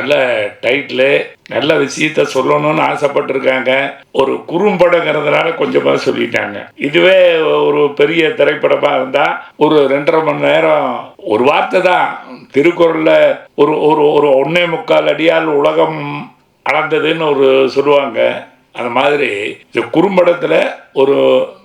நல்ல டைட்டில் நல்ல விஷயத்த சொல்லணும்னு ஆசைப்பட்டிருக்காங்க. ஒரு குறும்படங்கிறதுனால கொஞ்சமாக சொல்லிட்டாங்க. இதுவே ஒரு பெரிய திரைப்படமாக இருந்தால் ஒரு ரெண்டரை மணி நேரம் ஒரு வார்த்தை தான். திருக்குறளில் ஒரு ஒரு ஒரு ஒன்னே முக்கால் அடியால் உலகம் அளந்ததுன்னு ஒரு சொல்லுவாங்க. அந்த மாதிரி இந்த குறும்படத்தில் ஒரு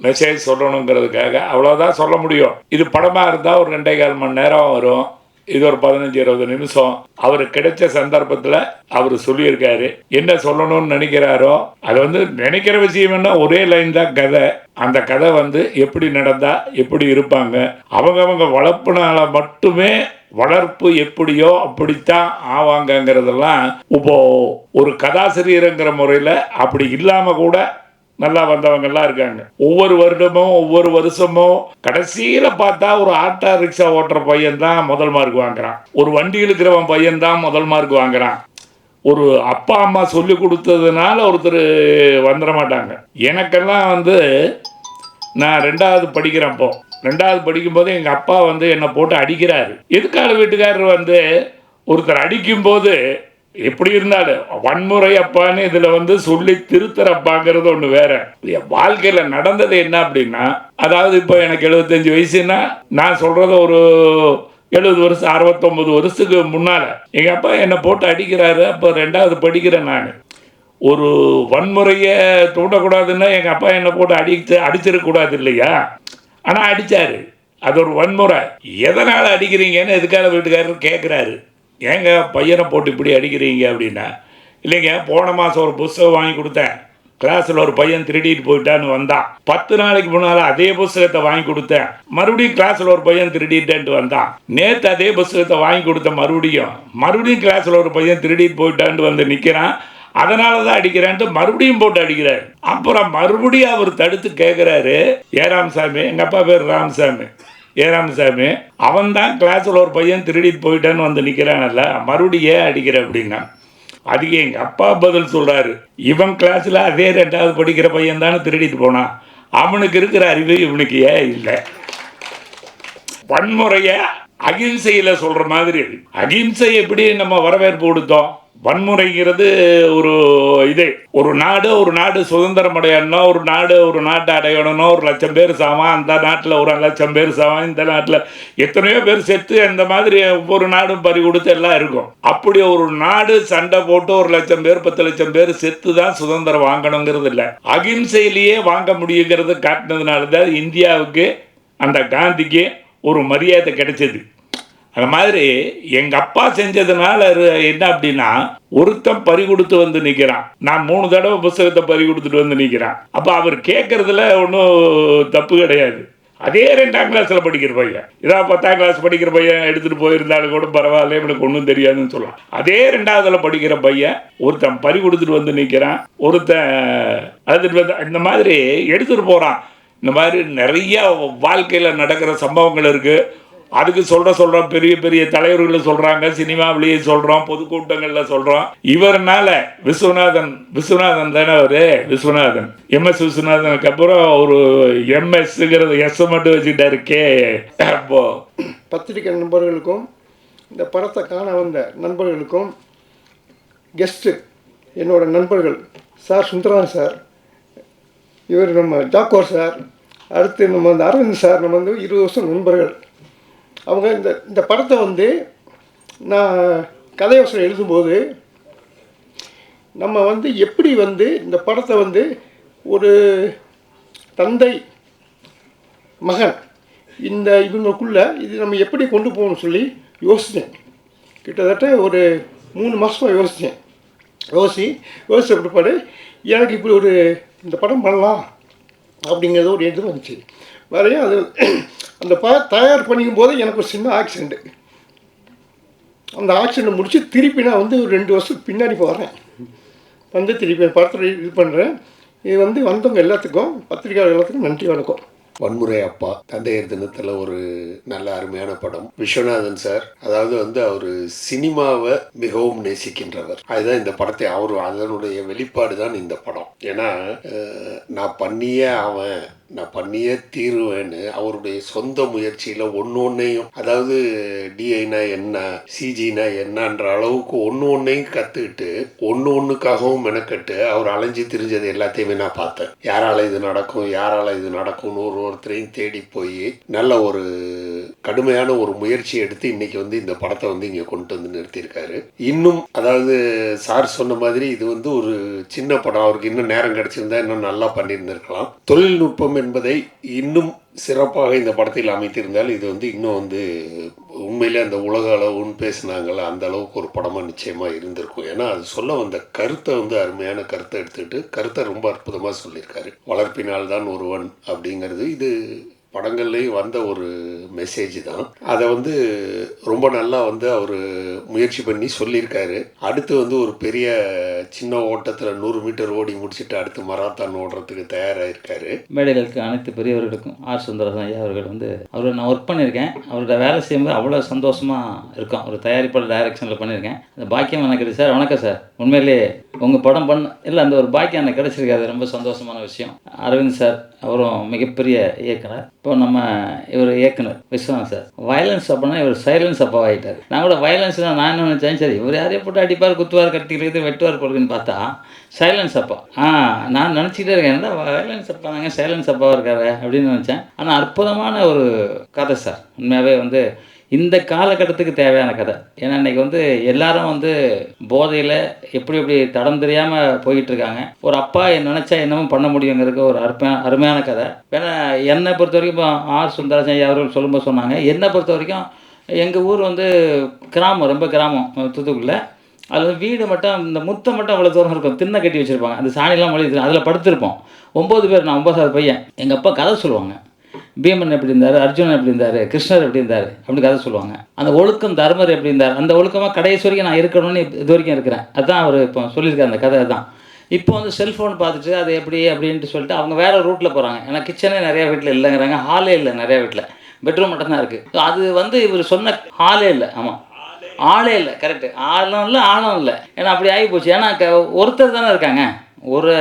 மெசேஜ் சொல்லணுங்கிறதுக்காக அவ்வளோதான் சொல்ல முடியும். இது படமாக இருந்தால் ஒரு ரெண்டே கால் மணி நேரம் வரும். இது ஒரு பதினஞ்சு இருபது நிமிஷம். அவருக்கு கிடைச்ச சந்தர்ப்பத்தில் அவர் சொல்லியிருக்காரு. என்ன சொல்லணும்னு நினைக்கிறாரோ அது வந்து நினைக்கிற விஷயம் என்ன? ஒரே லைன் தான் கதை. அந்த கதை வந்து எப்படி நடந்தா எப்படி இருப்பாங்க? அவங்கவங்க வளர்ப்புனால மட்டுமே வளர்ப்பு எப்படியோ அப்படித்தான் ஆவாங்கங்கிறதெல்லாம் இப்போ ஒரு கதாசிரியருங்கிற முறையில் அப்படி இல்லாமல் கூட நல்லா வந்தவங்கெல்லாம் இருக்காங்க. ஒவ்வொரு வருடமும் ஒவ்வொரு வருஷமும் கடைசியில பார்த்தா ஒரு ஆட்டோ ரிக்ஷா ஓட்டுற பையன் தான் முதல் மார்க் வாங்குறான். ஒரு வண்டி இழுக்கிறவன் பையன் தான் முதல் மார்க் வாங்குறான். ஒரு அப்பா அம்மா சொல்லி கொடுத்ததுனால ஒருத்தர் வந்துட மாட்டாங்க. எனக்கெல்லாம் வந்து நான் ரெண்டாவது படிக்கிறேன் ரெண்டாவது படிக்கும்போது எங்கள் அப்பா வந்து என்னை போட்டு அடிக்கிறாரு. எதுக்காக வீட்டுக்காரர் வந்து ஒருத்தர் அடிக்கும்போது எப்படி இருந்தாலும் வன்முறை அப்பான்னு இதில் வந்து சொல்லி திருத்தரப்பாங்கிறது ஒன்று வேற. என் வாழ்க்கையில் நடந்தது என்ன அப்படின்னா அதாவது இப்போ எனக்கு எழுபத்தஞ்சு வயசுன்னா நான் சொல்கிறத ஒரு எழுபது வருஷம் அறுபத்தொம்பது வருஷத்துக்கு முன்னால். எங்கள் அப்பா என்னை போட்டு அடிக்கிறாரு அப்போ ரெண்டாவது படிக்கிறேன் நான். ஒரு வன்முறையை தூண்டக்கூடாதுன்னா எங்கள் அப்பா என்னை போட்டு அடிச்சு அடிச்சிடக்கூடாது இல்லையா? ஆனால் அடித்தார் அது ஒரு வன்முறை. எதனால் அடிக்கிறீங்கன்னு எதுக்காக வீட்டுக்காரர் கேட்குறாரு ஏங்க பையனை போட்டு இப்படி அடிக்கிறீங்க அப்படின்னா? இல்லைங்க போன மாதம் ஒரு புஸ்தகம் வாங்கி கொடுத்தேன். கிளாஸில் ஒரு பையன் திருடிட்டு போயிட்டான்னு வந்தான். பத்து நாளைக்கு முன்னால் அதே புஸ்தகத்தை வாங்கி கொடுத்தேன். மறுபடியும் கிளாஸில் ஒரு பையன் திருடிட்டேன்ட்டு வந்தான். நேற்று அதே புஸ்தகத்தை வாங்கி கொடுத்தேன் மறுபடியும் மறுபடியும் கிளாஸில் ஒரு பையன் திருடிட்டு போயிட்டான்ட்டு வந்து நிற்கிறான் அதனால தான் அடிக்கிறேன்ட்டு மறுபடியும் போட்டு அடிக்கிறார். அப்புறம் மறுபடியும் அவர் தடுத்து கேட்குறாரு ஏ ராமசாமி எங்கள் அப்பா பேர் ராமசாமி? ஏ ராமசாமி அவன் தான் கிளாஸில் ஒரு பையன் திருடிட்டு போயிட்டான்னு வந்து நிற்கிறான்ல மறுபடியும் ஏன் அடிக்கிற அப்படின்னா அதுக்கு எங்கள் அப்பா பதில் சொல்கிறாரு இவன் கிளாஸில் அதே ரெண்டாவது படிக்கிற பையன் தானே திருடிட்டு போனான் அவனுக்கு இருக்கிற அறிவு இவனுக்கு ஏன் இல்லை? வன்முறையை அகிம்சையில் சொல்கிற மாதிரி அகிம்சை எப்படி நம்ம வரவேற்பு கொடுத்தோம்? வன்முறைங்கிறது ஒரு இது. ஒரு நாடு ஒரு நாடு சுதந்திரம் அடையணும் ஒரு நாடு ஒரு நாட்டை அடையணும்னா ஒரு லட்சம் பேர் சாவான் அந்த நாட்டில் ஒரு லட்சம் பேர் சாவான் இந்த நாட்டில் எத்தனையோ பேர் செத்து அந்த மாதிரி ஒவ்வொரு நாடும் பறி கொடுத்து எல்லாம் இருக்கும். அப்படி ஒரு நாடு சண்டை போட்டு ஒரு லட்சம் பேர் பத்து லட்சம் பேர் செத்து தான் சுதந்திரம் வாங்கணுங்கிறது இல்லை. அகிம்சையிலேயே வாங்க முடியுங்கிறது காட்டினதுனால தான் இந்தியாவுக்கு அந்த காந்திக்கு ஒரு மரியாதை கிடைச்சது. அந்த மாதிரி எங்கள் அப்பா செஞ்சதுனால என்ன அப்படின்னா ஒருத்தன் பறி கொடுத்து வந்து நிற்கிறான் நான் மூணு தடவை புஸ்தகத்தை பறி கொடுத்துட்டு வந்து நிற்கிறான் அப்போ அவர் கேட்கறதுல ஒன்றும் தப்பு கிடையாது. அதே ரெண்டாம் கிளாஸில் படிக்கிற பையன். இதான் பத்தாம் கிளாஸ் படிக்கிற பையன் எடுத்துகிட்டு போயிருந்தாலும் கூட பரவாயில்ல இவனுக்கு ஒன்றும் தெரியாதுன்னு சொல்லலாம் அதே ரெண்டாவதுல படிக்கிற பையன் ஒருத்தன் பறி கொடுத்துட்டு வந்து நிற்கிறான் ஒருத்தன் எடுத்துட்டு வந்து இந்த மாதிரி எடுத்துகிட்டு போகிறான் இந்த மாதிரி நிறைய வாழ்க்கையில் நடக்கிற சம்பவங்கள் இருக்குது அதுக்கு சொல்ற சொல்றோம். பெரிய பெரிய தலைவர்கள் சொல்றாங்க. சினிமாவிலேயே சொல்றோம். பொதுக்கூட்டங்களில் சொல்றோம். இவர்னால விஸ்வநாதன் விஸ்வநாதன் தானே அவரு? விஸ்வநாதன். எம்எஸ் விஸ்வநாதனுக்கு அப்புறம் ஒரு எம்எஸ்ங்கிறது எஸ் மட்டும் வச்சுக்கிட்டாரு. கே. அப்போ. பத்திரிகை நண்பர்களுக்கும் இந்த படத்தை காண வந்த நண்பர்களுக்கும் கெஸ்ட்டு என்னோட நண்பர்கள் சார் சுந்தரன் சார் இவர் நம்ம ஜாக்கோர் சார் அடுத்து நம்ம வந்து அரவிந்த் சார் நம்ம வந்து இருபது வருஷம் நண்பர்கள். அவங்க இந்த இந்த படத்தை வந்து நான் கதையோசனை எழுதும்போது நம்ம வந்து எப்படி வந்து இந்த படத்தை வந்து ஒரு தந்தை மகன் இந்த இவங்களுக்குள்ள இது நம்ம எப்படி கொண்டு போகணும்னு சொல்லி யோசித்தேன். கிட்டத்தட்ட ஒரு மூணு மாதமாக யோசித்தேன். யோசி யோசித்த பிற்பாடு எனக்கு இப்படி ஒரு இந்த படம் பண்ணலாம் அப்படிங்கிறது ஒரு இது வந்துச்சு. வரையும் அது அந்த ப தயார் பண்ணிக்கும் போது எனக்கு ஒரு சின்ன ஆக்சிடெண்ட்டு அந்த ஆக்சிடெண்ட் முடித்து திருப்பி நான் வந்து ஒரு ரெண்டு வருஷத்துக்கு பின்னாடி போகிறேன் வந்து திருப்பி படத்தில் இது பண்ணுறேன் இது வந்து வந்தவங்க எல்லாத்துக்கும் பத்திரிகையாளர் எல்லாத்துக்கும் நன்றி வணக்கம். வன்முறை அப்பா தந்தையர் தினத்தில் ஒரு நல்ல அருமையான படம். விஸ்வநாதன் சார் அதாவது வந்து அவர் சினிமாவை மிகவும் நேசிக்கின்றவர். அதுதான் இந்த படத்தை அவர் அதனுடைய வெளிப்பாடு தான் இந்த படம். ஏன்னா நான் பண்ணியே அவன் நான் பண்ணியே தீருவேன்னு அவருடைய சொந்த முயற்சியில் ஒன்று ஒன்றையும் அதாவது டிஐனா என்ன சிஜினா என்னன்ற அளவுக்கு ஒன்று ஒன்றையும் கற்றுக்கிட்டு ஒன்று ஒன்றுக்காகவும் மெனக்கட்டு அவர் அலைஞ்சு திரிஞ்சது எல்லாத்தையுமே நான் பார்த்தேன். யாரால் இது நடக்கும் யாரால் இது நடக்கும்னு ஒரு ஒருத்தரையும் தேடி போய் நல்ல ஒரு கடுமையான ஒரு முயற்சி எடுத்து இன்னைக்கு வந்து இந்த படத்தை வந்து இங்கே கொண்டு வந்து நிறுத்தியிருக்காரு. இன்னும் அதாவது சார் சொன்ன மாதிரி இது வந்து ஒரு சின்ன படம். அவருக்கு இன்னும் நேரம் கிடைச்சிருந்தா இன்னும் நல்லா பண்ணியிருந்திருக்கலாம். தொழில்நுட்பம் என்பதை இன்னும் சிறப்பாக இந்த படத்தில் அமைத்திருந்தால் இது வந்து இன்னும் வந்து உண்மையிலே அந்த உலக அளவுன்னு பேசினாங்கள அந்த அளவுக்கு ஒரு படமாக நிச்சயமாக இருந்திருக்கும். ஏன்னா அது சொல்ல வந்த கருத்தை வந்து அருமையான கருத்தை எடுத்துக்கிட்டு கருத்தை ரொம்ப அற்புதமாக சொல்லியிருக்காரு. வளர்ப்பினால் தான் ஒருவன் அப்படிங்கிறது இது படங்கள்லேயும் வந்த ஒரு மெசேஜ் தான். அதை வந்து ரொம்ப நல்லா வந்து அவர் முயற்சி பண்ணி சொல்லியிருக்காரு. அடுத்து வந்து ஒரு பெரிய சின்ன ஓட்டத்தில் நூறு மீட்டர் ஓடி முடிச்சுட்டு அடுத்து மராத்தான் ஓடுறதுக்கு தயாராகிருக்காரு மேடையில் அனைத்து பெரியவர்களுக்கும் ஆர் சுந்தரசன் ஐயா அவர்கள் வந்து அவரை நான் ஒர்க் பண்ணியிருக்கேன். அவரோட வேலை செய்யும்போது அவ்வளோ சந்தோஷமாக இருக்கும். ஒரு தயாரிப்பாளர் டைரக்ஷனில் பண்ணியிருக்கேன். அந்த பாக்கியம் எனக்கு சார் வணக்கம் சார். உண்மையிலேயே உங்கள் படம் பண்ண இல்லை அந்த ஒரு பாக்கியம் எனக்கு கிடைச்சிருக்காது ரொம்ப சந்தோஷமான விஷயம். அரவிந்த் சார் அவரும் மிகப்பெரிய இயக்குனர். இப்போ நம்ம இவர் இயக்குனர் விஸ்வநாத் சார். வயலன்ஸ் அப்போனா இவர் சைலன்ஸ் அப்பா ஆகிட்டார் நான் கூட வயலன்ஸ் தான் நான் என்ன நினச்சேன்? சரி இவர் யாரையும் போட்டு அடிப்பார் குத்துவார் கட்டிக்கிறது வெட்டுவார் போடுறதுன்னு பார்த்தா சைலன்ஸ் அப்பா. ஆ நான் நினச்சிக்கிட்டே இருக்கேன். என்ன வயலன்ஸ் அப்பா தாங்க சைலன்ஸ் அப்பாவாக இருக்காரு அப்படின்னு நினச்சேன். ஆனால் அற்புதமான ஒரு கதை சார். உண்மையாகவே வந்து இந்த காலகட்டத்துக்கு தேவையான கதை. ஏன்னா இன்னைக்கு வந்து எல்லாரும் வந்து போதையில் எப்படி எப்படி தடம் தெரியாமல் போயிட்டு இருக்காங்க ஒரு அப்பா நினச்சா என்னமோ பண்ண முடியுங்கிறதுக்கு ஒரு அருமையான அருமையான கதை. ஏன்னா என்னை பொறுத்த வரைக்கும் இப்போ ஆர் சுந்தரசன் அவர்கள் சொல்லும்போது சொன்னாங்க என்னை பொறுத்த வரைக்கும் எங்கள் ஊர் வந்து கிராமம் ரொம்ப கிராமம் தூத்துக்குள்ள அதில் வந்து வீடு மட்டும் இந்த முத்தம் மட்டும் அவ்வளோ தூரம் இருக்கும். திண்ணை கட்டி வச்சுருப்பாங்க. அந்த சாணிலாம் மொழி அதில் படுத்திருப்போம். ஒம்பது பேர் நான் ஒம்பதாவது பையன். எங்கள் அப்பா கதை சொல்லுவாங்க. பீமன் எப்படி இருந்தார் அர்ஜுனன் எப்படி இருந்தார் கிருஷ்ணர் எப்படி இருந்தார் அப்படி கதை சொல்லுவாங்க. அந்த ஒழுக்கம் தர்மர் எப்படி இருந்தார் அந்த ஒழுக்கமாக கடைசி வரைக்கும் நான் இருக்கணும்னு இது வரைக்கும் இருக்கிறேன். அதுதான் அவர் இப்போ சொல்லியிருக்காரு அந்த கதை தான் இப்போ வந்து செல்ஃபோன் பார்த்துட்டு அது எப்படி அப்படின்ட்டு சொல்லிட்டு அவங்க வேறு ரூட்டில் போகிறாங்க ஏன்னா கிச்சனே நிறையா வீட்டில் இல்லைங்கிறாங்க ஹாலே இல்லை நிறையா வீட்டில் பெட்ரூம் மட்டும்தான் இருக்குது அது வந்து இவர் சொன்ன ஹாலே இல்லை ஆமாம் ஆளே இல்லை கரெக்டு ஆளும் இல்லை ஆளும் இல்லை. ஏன்னா அப்படி ஆகி போச்சு. ஏன்னா ஒருத்தர் தானே இருக்காங்க. ஒரு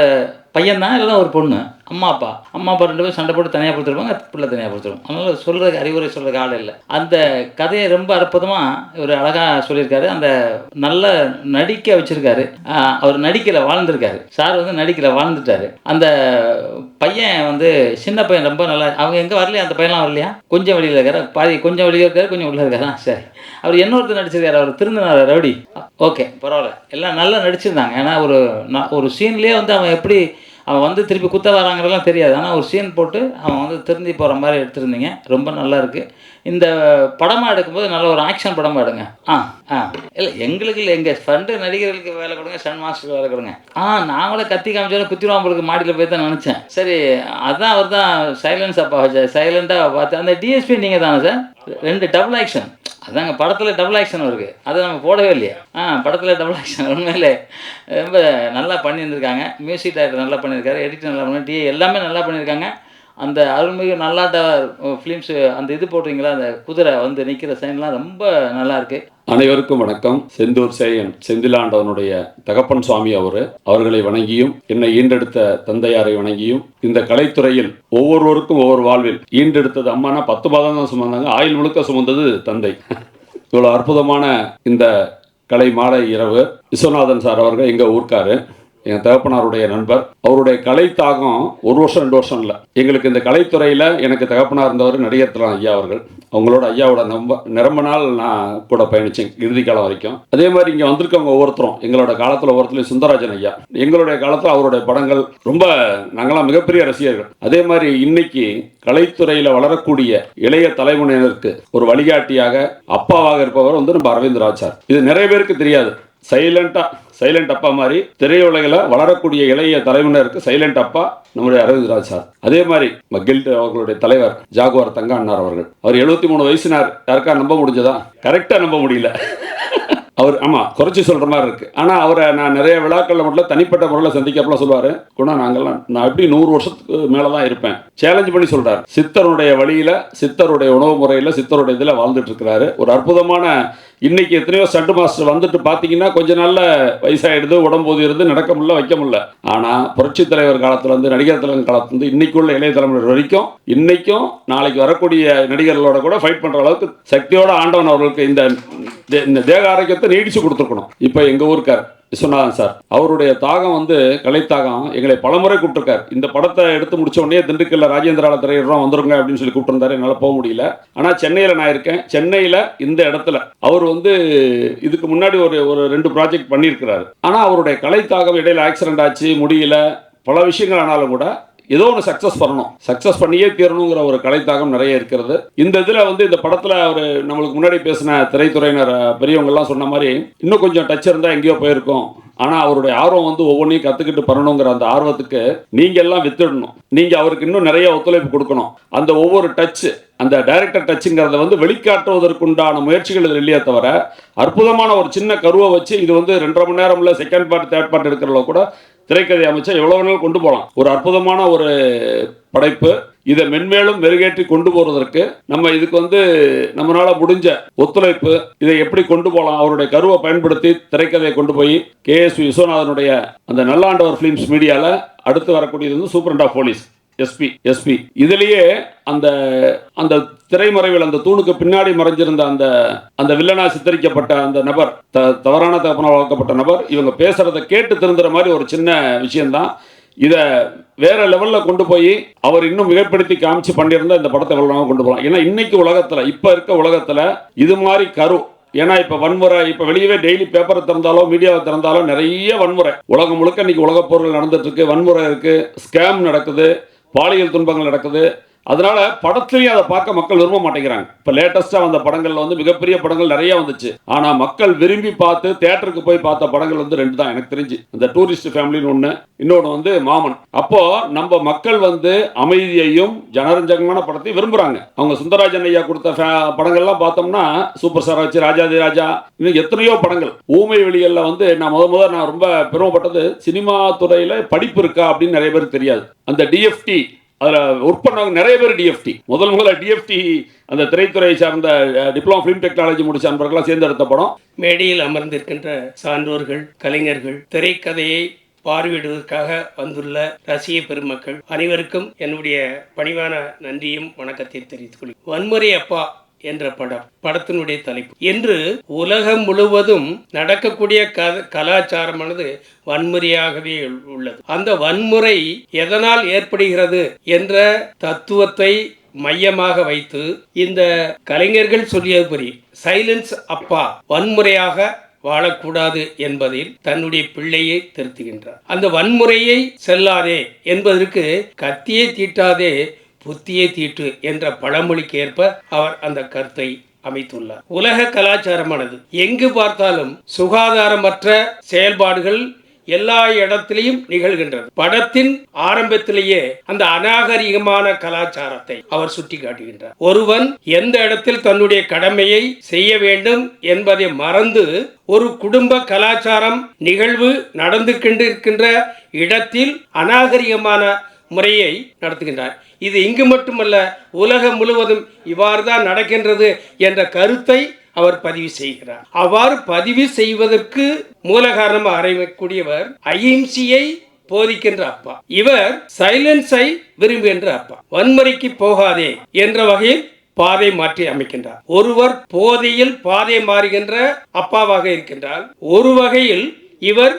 பையன் தான் இல்லைன்னா ஒரு பொண்ணு. அம்மா அப்பா. அம்மா அப்பா ரெண்டு பேரும் சண்டை போட்டு தனியாக கொடுத்துருப்பாங்க பிள்ளை தனியாக கொடுத்துருவோம் அதனால் சொல்கிறதுக்கு அறிவுரை சொல்கிறதுக்கு ஆள் இல்லை. அந்த கதையை ரொம்ப அற்புதமாக இவர் அழகாக சொல்லியிருக்காரு. அந்த நல்ல நடிக்க வச்சுருக்காரு. அவர் நடிக்கல வாழ்ந்திருக்காரு. சார் வந்து நடிக்கல வாழ்ந்துட்டாரு. அந்த பையன் வந்து சின்ன பையன் ரொம்ப நல்லா அவங்க எங்கே வரலையா? அந்த பையன்லாம் வரலையா? கொஞ்சம் வெளியில் இருக்காரு? பாதி கொஞ்சம் வெளியே இருக்காரு? கொஞ்சம் உள்ளே இருக்காரா? சரி. அவர் இன்னொருத்தர் நடிச்சிருக்காரு அவர் திருந்தினார் ரவுடி. ஓகே பரவாயில்ல. எல்லாம் நல்லா நடிச்சிருந்தாங்க. ஏன்னா ஒரு ஒரு சீன்லேயே வந்து அவன் எப்படி அவன் வந்து திருப்பி குத்த வராங்கிறதெல்லாம் தெரியாது. ஆனால் ஒரு சீன் போட்டு அவன் வந்து திருந்தி போகிற மாதிரி எடுத்திருந்தீங்க. ரொம்ப நல்லா இருக்குது இந்த படமாக எடுக்கும்போது நல்ல ஒரு ஆக்ஷன் படமாக எடுங்க. ஆ ஆ. இல்லை எங்களுக்கு இல்லை. எங்கள் ஃப்ரெண்டு நடிகர்களுக்கு வேலை கொடுங்க சன் மாஸ்டருக்கு வேலை கொடுங்க. ஆ நாங்களும் கத்தி காமிச்சாலும் குத்திருவாம்பளுக்கு மாடியில் போய் தான் நினச்சேன். சரி அதான் அவர் தான் சைலன்ஸ் அப்பா சைலண்ட்டாக பார்த்து அந்த டிஎஸ்பி நீங்கள் தானே சார்? ரெண்டு டபுள் ஆக்ஷன் அதாங்க படத்தில் டபுள் ஆக்ஷன் வருது அது நம்ம போடவே இல்லையா. ஆ படத்தில் டபுள் ஆக்ஷன் உண்மையிலே ரொம்ப நல்லா பண்ணியிருந்திருக்காங்க. மியூசிக் டைரக்டர் நல்லா பண்ணியிருக்காரு எடிட்டர் நல்லா பண்ணி டிஏ எல்லாமே நல்லா பண்ணியிருக்காங்க. அந்த அருள்மிகு நல்லாட்ட ஃபிலிம்ஸு அந்த இது போடுறீங்களா அந்த குதிரை வந்து நிற்கிற சைன்லாம் ரொம்ப நல்லாயிருக்கு அனைவருக்கும் வணக்கம். செந்தூர் சேயன் செந்திலாண்டவனுடைய தகப்பன் சுவாமி அவரு. அவர்களை வணங்கியும் என்னை ஈண்டெடுத்த தந்தையாரை வணங்கியும் இந்த கலைத்துறையில் ஒவ்வொருவருக்கும் ஒவ்வொரு வாழ்வில் ஈண்டெடுத்தது அம்மானா பத்து மாதம் தான் சுமந்தாங்க. ஆயுள் முழுக்க சுமந்தது தந்தை. இவ்வளோ அற்புதமான இந்த கலை மாலை இரவு. விஸ்வநாதன் சார் அவர்கள் எங்கள் ஊர்க்காரு. என் தகப்பனாருடைய நண்பர். அவருடைய கலை தாகம் ஒரு வருஷம் ரெண்டு வருஷம் இல்லை. எங்களுக்கு இந்த கலைத்துறையில் எனக்கு தகப்பனார் இருந்தவர் நடிகர் ஐயா அவர்கள். அவங்களோட ஐயாவோட நம்ப நிரம்ப நாள் நான் கூட பயணித்தேன் இறுதி காலம் வரைக்கும். அதே மாதிரி இங்கே வந்திருக்கவங்க ஒவ்வொருத்தரும் எங்களோட காலத்தில் ஒவ்வொருத்தரும் சுந்தரராஜன் ஐயா. எங்களுடைய காலத்தில் அவருடைய படங்கள் ரொம்ப நாங்களாம் மிகப்பெரிய ரசிகர்கள். அதே மாதிரி இன்னைக்கு கலைத்துறையில் வளரக்கூடிய இளைய தலைமுறையினருக்கு ஒரு வழிகாட்டியாக அப்பாவாக இருப்பவர் வந்து நம்ம அரவிந்த் ராஜ் சார். இது நிறைய பேருக்கு தெரியாது. சைலண்டாக சைலண்ட் அப்பா மாதிரி திரையுலகில் வளரக்கூடிய இளைய தலைவனருக்கு சைலண்ட் அப்பா நம்முடைய அரவிந்த் ராஜ் சார். அதே மாதிரி மகிழ்ட் அவர்களுடைய தலைவர் ஜாகுவார் தங்க அண்ணார் அவர்கள். அவர் எழுபத்தி மூணு வயசுனார். யாருக்கா நம்ப முடிஞ்சதா? கரெக்டாக நம்ப முடியல. அவர் ஆமாம் குறைச்சி சொல்கிற மாதிரி இருக்குது ஆனால் அவரை நான் நிறைய விழாக்களில் மட்டும் தனிப்பட்ட முறையில் சந்திக்கப்பலாம் சொல்லுவார். குணா நாங்கள்லாம் நான் எப்படி நூறு வருஷத்துக்கு மேலே தான் இருப்பேன். சேலஞ்ச் பண்ணி சொல்கிறார் சித்தருடைய வழியில் சித்தருடைய உணவு முறையில் சித்தருடைய இதில் வாழ்ந்துட்டு இருக்கிறாரு. ஒரு அற்புதமான இன்னைக்கு எத்தனையோ சட்டு மாஸ்டர் வந்துட்டு பார்த்தீங்கன்னா கொஞ்ச நாளில் வயசாயிடுது உடம்பு ஊதிடுது நடக்க முடியல வைக்க முடியல. ஆனால் புரட்சி தலைவர் காலத்துலேருந்து நடிகர் தலைவர் காலத்துலேருந்து இன்னைக்கு உள்ள இளைய தலைமுறை வரைக்கும் இன்னைக்கும் நாளைக்கு வரக்கூடிய நடிகர்களோட கூட ஃபைட் பண்ணுற அளவுக்கு சக்தியோட ஆண்டவன் அவர்களுக்கு இந்த தே- இந்த தேக ஆரோக்கியத்தை நீடிச்சு கொடுத்துருக்கணும். இப்போ எங்கள் ஊருக்கார் விஸ்வநாதன் சார். அவருடைய தாகம் வந்து கலை தாகம். எங்களை பலமுறை கூப்பிட்டுருக்கார். இந்த படத்தை எடுத்து முடிச்ச உடனே திண்டுக்கல்ல ராஜேந்திரால திரையிடம் வந்துருங்க அப்படின்னு சொல்லி கூப்பிட்டுருந்தாரு. என்னால் போக முடியல. ஆனால் சென்னையில் நான் இருக்கேன். சென்னையில் இந்த இடத்துல அவர் வந்து இதுக்கு முன்னாடி ஒரு ஒரு ரெண்டு ப்ராஜெக்ட் பண்ணியிருக்கிறாரு. ஆனால் அவருடைய கலை தாகம் இடையில ஆக்சிடென்ட் ஆச்சு முடியல. பல விஷயங்கள் ஆனாலும் கூட ஏதோ ஒன்று சக்ஸஸ் பண்ணணும். சக்ஸஸ் பண்ணியே தீரணுங்கிற ஒரு கலைத்தாகம் நிறைய இருக்கிறது. இந்த இதில் வந்து இந்த படத்தில் அவர் நம்மளுக்கு முன்னாடி பேசின திரைத்துறையினர் பெரியவங்கெல்லாம் சொன்ன மாதிரி இன்னும் கொஞ்சம் டச் இருந்தால் எங்கேயோ போயிருக்கோம். ஆனால் அவருடைய ஆர்வம் வந்து ஒவ்வொன்றையும் கற்றுக்கிட்டு பண்ணணுங்கிற அந்த ஆர்வத்துக்கு நீங்கள் எல்லாம் வித்துடணும். நீங்கள் அவருக்கு இன்னும் நிறைய ஒத்துழைப்பு கொடுக்கணும். அந்த ஒவ்வொரு டச்சு அந்த டைரக்டர் டச்சுங்கிறத வந்து வெளிக்காட்டுவதற்குண்டான முயற்சிகள் இதில் இல்லையே தவிர அற்புதமான ஒரு சின்ன கருவை வச்சு இது வந்து ரெண்டரை மணி நேரம் இல்லை செகண்ட் பார்ட் தேர்ட் பார்ட் எடுக்கிறத கூட திரைக்கதை அமைச்சா எவ்வளோ வேணாலும் கொண்டு போகலாம்? ஒரு அற்புதமான ஒரு படைப்பு. இதை மென்மேலும் மெருகேற்றி கொண்டு போறதற்கு நம்ம இதுக்கு வந்து நம்மளால முடிஞ்ச ஒத்துழைப்பு இதை எப்படி கொண்டு போகலாம்? அவருடைய கருவை பயன்படுத்தி திரைக்கதையை கொண்டு போய் கே எஸ் விஸ்வநாதனுடைய அந்த நல்லாண்டவர் ஃபிலிம்ஸ் மீடியாவில் அடுத்து வரக்கூடியது வந்து superintendent of police. SP SP. இதுலயே அந்த அந்த திரைமறைவில் அந்த தூணுக்கு பின்னாடி மறைஞ்சிருந்த அந்த அந்த வில்லனா சித்தரிக்கப்பட்ட அந்த நபர் த தவறான தகப்பனால் வளர்க்கப்பட்ட நபர் இவங்க பேசுறத கேட்டு திருந்துற மாதிரி ஒரு சின்ன விஷயம்தான். இதை வேற லெவலில் கொண்டு போய் அவர் இன்னும் மிகப்படுத்தி காமிச்சு பண்ணியிருந்தா இந்த படத்தை எவ்வளோ கொண்டு போகலாம். ஏன்னா இன்னைக்கு உலகத்தில் இப்போ இருக்க உலகத்தில் இது மாதிரி கரு ஏன்னா இப்போ வன்முறை இப்போ வெளியவே டெய்லி பேப்பரை திறந்தாலோ மீடியாவை திறந்தாலோ நிறைய வன்முறை. உலகம் முழுக்க இன்னைக்கு உலகப் போர்கள் நடந்துட்டு இருக்கு வன்முறை இருக்கு ஸ்கேம் நடக்குது பாலியல் துன்பங்கள் நடக்குது. அதனால படத்துலையும் அதை பார்க்க மக்கள் விரும்ப மாட்டேங்கிறாங்க. இப்போ லேட்டஸ்ட்டாக வந்த படங்கள்ல வந்து மிகப்பெரிய படங்கள் நிறைய வந்துச்சு. ஆனால் மக்கள் விரும்பி பார்த்து தேட்டருக்கு போய் பார்த்த படங்கள் வந்து ரெண்டு தான் எனக்கு தெரிஞ்சு. இந்த டூரிஸ்ட் ஃபேமிலின்னு ஒன்று இன்னொன்று வந்து மாமன். அப்போ நம்ம மக்கள் வந்து அமைதியையும் ஜனரஞ்சகமான படத்தையும் விரும்புறாங்க. அவங்க சுந்தரராஜன் ஐயா கொடுத்த ஃபே- படங்கள்லாம் பார்த்தோம்னா சூப்பர் ஸ்டார் வச்சு ராஜாதி ராஜா இன்னும் எத்தனையோ படங்கள். ஊமை வெளிகளில் வந்து நான் முத முத நான் ரொம்ப பெருமைப்பட்டது சினிமா துறையில் படிப்பு இருக்கா அப்படின்னு நிறைய பேருக்கு தெரியாது. அந்த டிஎஃப்டி அதில் ஒர்க் பண்ணவங்க நிறைய பேர் டிஎஃப்டி முதல் முதல்ல டிஎஃப்டி அந்த திரைத்துறையை சார்ந்த டிப்ளமோ ஃபிலிம் டெக்னாலஜி முடிச்ச நண்பர்களாம் சேர்ந்து எடுத்த படம். மேடையில் அமர்ந்திருக்கின்ற சான்றோர்கள் கலைஞர்கள் திரைக்கதையை பார்வையிடுவதற்காக வந்துள்ள ரசிக பெருமக்கள் அனைவருக்கும் என்னுடைய பணிவான நன்றியும் வணக்கத்தையும் தெரிவித்துக் கொள்கிறேன். வன்முறை அப்பா என்ற படம் படத்தினுடைய தலைப்பு. என்று உலகம் முழுவதும் நடக்கக்கூடிய க- கலாச்சாரமானது வன்முறையாகவே உள்ளது. அந்த வன்முறை எதனால் ஏற்படுகிறது என்ற தத்துவத்தை மையமாக வைத்து இந்த கலைஞர்கள் சொல்லியதுபடி சைலன்ஸ் அப்பா வன்முறையாக வாழக்கூடாது என்பதில் தன்னுடைய பிள்ளையை திருத்துகின்றார். அந்த வன்முறையை செல்லாதே என்பதற்கு கத்தியை தீட்டாதே புத்தியை தீட்டு என்ற பழமொழிக்கு ஏற்ப அவர் அந்த கருத்தை அமைத்துள்ளார். உலக கலாச்சாரமானது எங்கு பார்த்தாலும் சுகாதாரமற்ற செயல்பாடுகள் எல்லா இடத்திலையும் நிகழ்கின்றது. படத்தின் ஆரம்பத்திலேயே அந்த அநாகரிகமான கலாச்சாரத்தை அவர் சுட்டி காட்டுகின்றார் ஒருவன் எந்த இடத்தில் தன்னுடைய கடமையை செய்ய வேண்டும் என்பதை மறந்து ஒரு குடும்ப கலாச்சாரம் நிகழ்வு நடந்து கொண்டிருக்கின்ற இடத்தில் அநாகரிகமான முறையை நடத்துகின்றார். இது இங்கு மட்டுமல்ல உலகம் முழுவதும் இவ்வாறு தான் நடக்கின்றது என்ற கருத்தை அவர் பதிவு செய்கிறார். அவ்வாறு பதிவு செய்வதற்கு மூல காரணமாக அறியக்கூடியவர் அஹிம்சையை போதிக்கின்ற அப்பா. இவர் சைலன்ஸை விரும்புகின்ற அப்பா. வன்முறைக்கு போகாதே என்ற வகையில் பாதை மாற்றி அமைக்கின்றார். ஒருவர் போதையில் பாதை மாறுகின்ற அப்பாவாக இருக்கின்றார். ஒரு வகையில் இவர்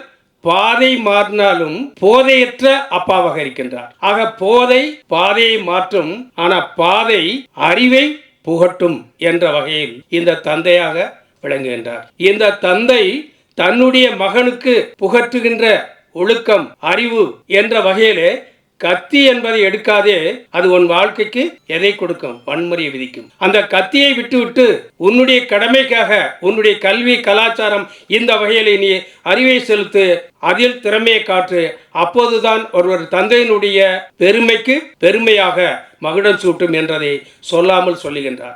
பாதை மாறினாலும் போதையற்ற அப்பாவாக இருக்கின்றார் ஆக போதை பாதையை மாற்றும் ஆனா பாதை அறிவை புகட்டும் என்ற வகையில் இந்த தந்தையாக விளங்குகின்றார். இந்த தந்தை தன்னுடைய மகனுக்கு புகற்றுகின்ற ஒழுக்கம் அறிவு என்ற வகையிலே கத்தி என்பதை எடுக்காதே அது உன் வாழ்க்கைக்கு எதை கொடுக்கும்? வன்முறையை விதிக்கும். அந்த கத்தியை விட்டுவிட்டு உன்னுடைய கடமைக்காக உன்னுடைய கல்வி கலாச்சாரம் இந்த வகையில் நீ அறிவை செலுத்து அதில் திறமையை காற்று. அப்போதுதான் ஒருவர் தந்தையினுடைய பெருமைக்கு பெருமையாக மகுடம் சூட்டும் என்றதை சொல்லாமல் சொல்லுகின்றார்.